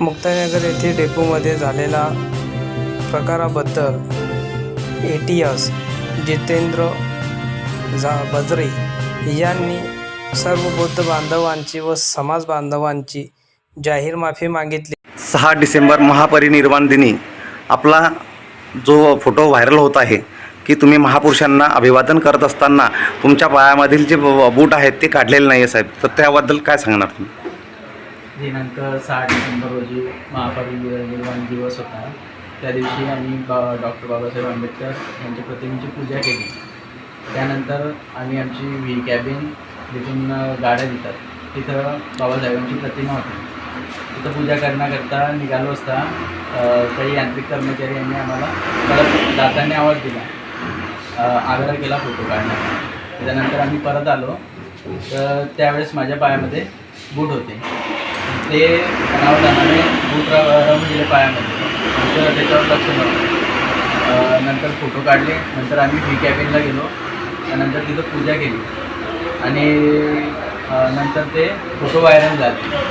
मुक्ताईनगर येथे डेपोमध्ये झालेला प्रकाराबद्दल ए टी एस जितेंद्र जा बजरे यांनी सर्व बौद्ध बांधवांची व समाज बांधवांची जाहीर माफी मागितली. सहा डिसेंबर महापरिनिर्वाण दिनी आपला जो फोटो व्हायरल होत आहे की तुम्ही महापुरुषांना अभिवादन करत असताना तुमच्या पायामधील जे ब- बूट आहेत ते काढलेले नाही आहे साहेब. तर त्याबद्दल काय सांगणार तुम्ही? दिनांक सहा डिसेंबर रोजी महापरिनिर्वाण दिवस होता. त्या दिवशी आम्ही बा डॉक्टर बाबासाहेब आंबेडकर यांच्या प्रतिमेची पूजा केली. त्यानंतर आम्ही आमची व्ही कॅबिन जिथून गाड्या देतात तिथं बाबासाहेबांची प्रतिमा होती. तिथं पूजा करण्याकरता निघालो असता काही यांत्रिक कर्मचारी यांनी आम्हाला परत दातांनी आवाज दिला. आग्रह केला फोटो काढण्याचा. त्याच्यानंतर आम्ही परत आलो. तर त्यावेळेस माझ्या पायामध्ये बूट होते. ते अनावधानाने बूट र गेले पायामध्ये. आमचं त्याच्यावर लक्ष नव्हतं. नंतर फोटो काढले नंतर आम्ही व्ही कॅबिनला गेलो त्यानंतर तिथं पूजा केली. आणि नंतर ते फोटो व्हायरल झाले.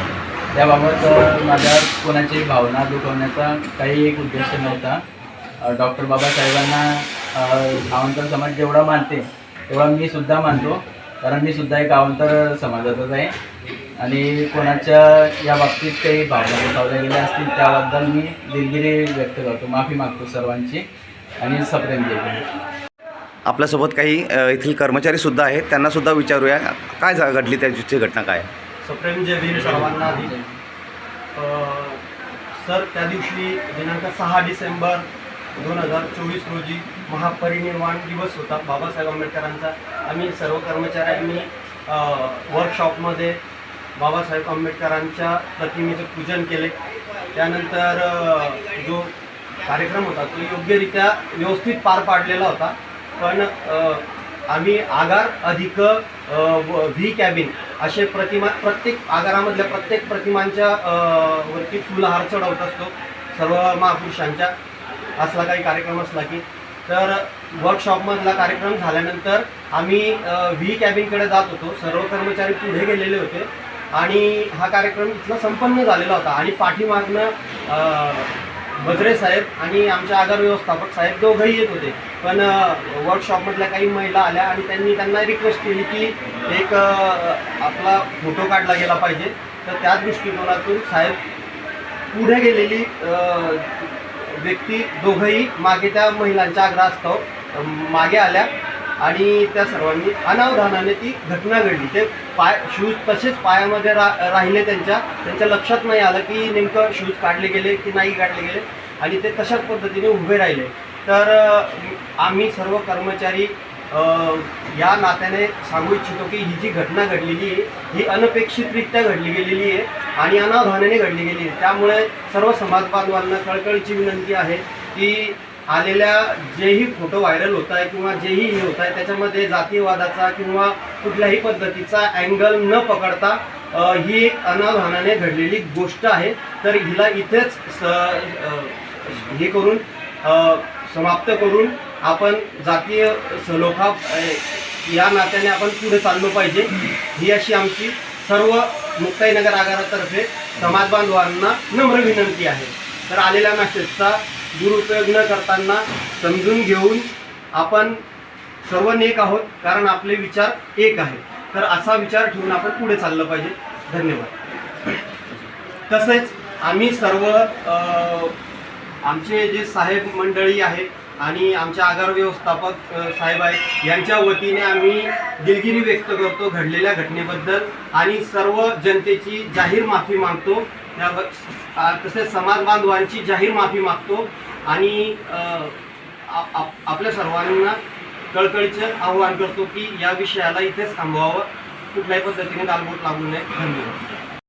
त्याबाबत माझ्या कोणाची भावना दुखवण्याचा काही एक उद्देश नव्हता. डॉक्टर बाबासाहेबांना अ, समाज जेवढा मानते तेवढा मी सुद्धा मानतो. कारण मी सुद्धा एक अवांतर समाजाचाच आहे. आणि कोणाच्या या बाबतीत काही भावना दुखावल्या गेल्या असतील त्याबद्दल मी दिलगिरी व्यक्त करतो. माफी मागतो सर्वांची आणि सप्रेम देतो आपल्यासोबत काही येथील कर्मचारीसुद्धा आहेत. त्यांनासुद्धा विचारूया काय झा- घडली त्या दिवशीची घटना काय आहे? सप्रेम जय भीम सर्वांना आधी. सर त्या दिवशी दिनांक सहा डिसेंबर दोन हजार चोवीस रोजी महापरिनिर्वाण दिवस होता बाबासाहेब आंबेडकरांचा. आम्ही सर्व कर्मचाऱ्यांनी वर्कशॉपमध्ये बाबासाहेब आंबेडकरांच्या प्रतिमेचं पूजन केले. त्यानंतर जो कार्यक्रम होता तो योग्यरित्या व्यवस्थित पार पाडलेला होता. पण आम्ही आगार अधिक व्ही कॅबिन असे प्रतिमा प्रत्येक आगारामधल्या प्रत्येक प्रतिमांच्या वरती फुलहार चढवत असतो. सर्व महापुरुषांच्या असला काही कार्यक्रम असला की. तर वर्कशॉपमधला कार्यक्रम झाल्यानंतर आम्ही व्ही कॅबिनकडे जात होतो. सर्व कर्मचारी पुढे गेलेले होते. आणि हा कार्यक्रम इथला संपन्न झालेला होता. आणि पाठीमागनं बजरे साहेब आणि आमच्या आगार व्यवस्थापक साहेब दोघंही येत होते. पण वर्कशॉपमधल्या काही महिला आल्या आणि त्यांनी त्यांना रिक्वेस्ट केली की एक आपला फोटो काढला गेला पाहिजे. तर त्या दृष्टिकोनातून साहेब पुढे गेलेली व्यक्ती दोघंही मागे त्या महिलांच्या आग्रहास्तव असतो मागे आल्या. आणि त्या सर्वांनी अनावधानाने ती घटना घडली. ते पाय शूज तसेच पायामध्ये रा राहिले त्यांच्या. त्यांच्या लक्षात नाही आलं की नेमकं शूज काढले गेले की नाही काढले गेले. आणि ते तशाच पद्धतीने उभे राहिले. तर आम्ही सर्व कर्मचारी या नात्याने सांगू इच्छितो की ही जी घटना घडलेली आहे ही अनपेक्षितरित्या घडली गेलेली आहे आणि अनावधानाने घडली गेली आहे. त्यामुळे सर्व समाज बांधवांना कळकळीची विनंती आहे की आलेल्या जेही फोटो व्हायरल होत आहे किंवा जेही हे होत आहे त्याच्यामध्ये जातीयवादाचा किंवा कुठल्याही पद्धतीचा अँगल न पकडता ही एक अनाधानाने घडलेली गोष्ट आहे. तर हिला इथेच स हे करून समाप्त करून आपण जातीय सलोखा या नात्याने आपण पुढे चाललो पाहिजे. ही अशी आमची सर्व मुक्ताईनगर आगारातर्फे समाज बांधवांना नम्र विनंती आहे. तर आलेल्या मॅसेजचा दुरुपयोग न करताना समजून घेऊन आपण सर्व नेक आहोत कारण आपले विचार एक आहे तर असा विचार ठेवून आपण पुढे चाललं पाहिजे. धन्यवाद. तसेच आम्ही सर्व आमचे जे साहेब मंडळी आहे आणि आमच्या आगार व्यवस्थापक साहेब आहेत यांच्या वतीने आम्ही दिलगिरी व्यक्त करतो घडलेल्या घटनेबद्दल आणि सर्व जनतेची जाहीर माफी मागतो. त्या तसेच समाज बांधवांची जाहीर माफी मागतो आणि आप- आपल्या सर्वांना कळकळीचं आवाहन करतो की या विषयाला इथेच थांबवावं. कुठल्याही पद्धतीने दालबोट लागू नये. धन्यवाद.